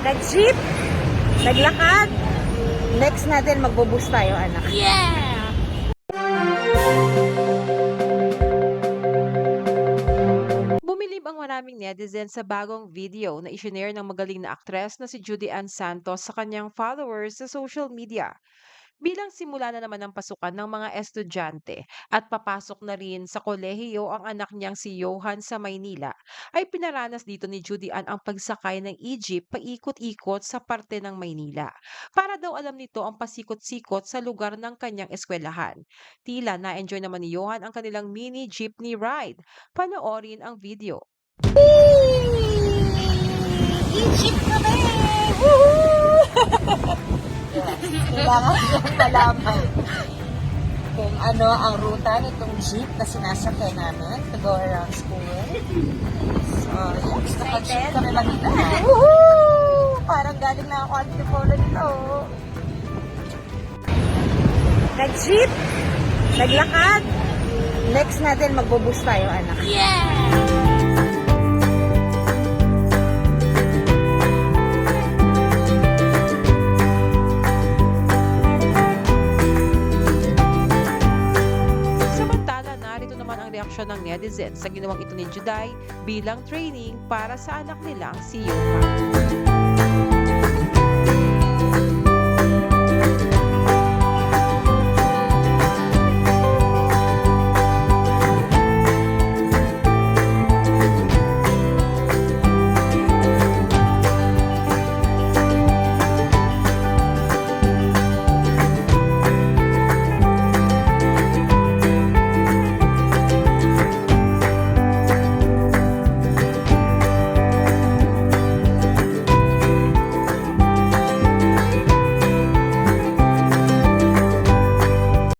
Nag-jeep, naglakad. Next natin, magbubus tayo, anak. Yeah! Bumilib ang maraming netizens sa bagong video na isinare ng magaling na aktres na si Judy Ann Santos sa kanyang followers sa social media. Bilang simula na naman ng pasukan ng mga estudyante at papasok na rin sa kolehiyo ang anak niyang si Johan sa Maynila, ay pinaranas dito ni Judy Ann ang pagsakay ng e-jeep paikot-ikot sa parte ng Maynila. Para daw alam nito ang pasikot-sikot sa lugar ng kanyang eskwelahan. Tila na-enjoy naman ni Johan ang kanilang mini jeepney ride. Panoorin ang video. I-jeep Yung malaman kung ano ang ruta nitong jeep na sinasakay namin to go around school. So, yeah, gusto ka jeep kami Manila. Woohoo! Parang galing na ako Antipolo nito. Nag-jeep, naglakad. Next natin, magbubus tayo, anak. Yeah! Ang reaksyon ng netizens sa ginawang ito ni Juday bilang training para sa anak nilang si Johan.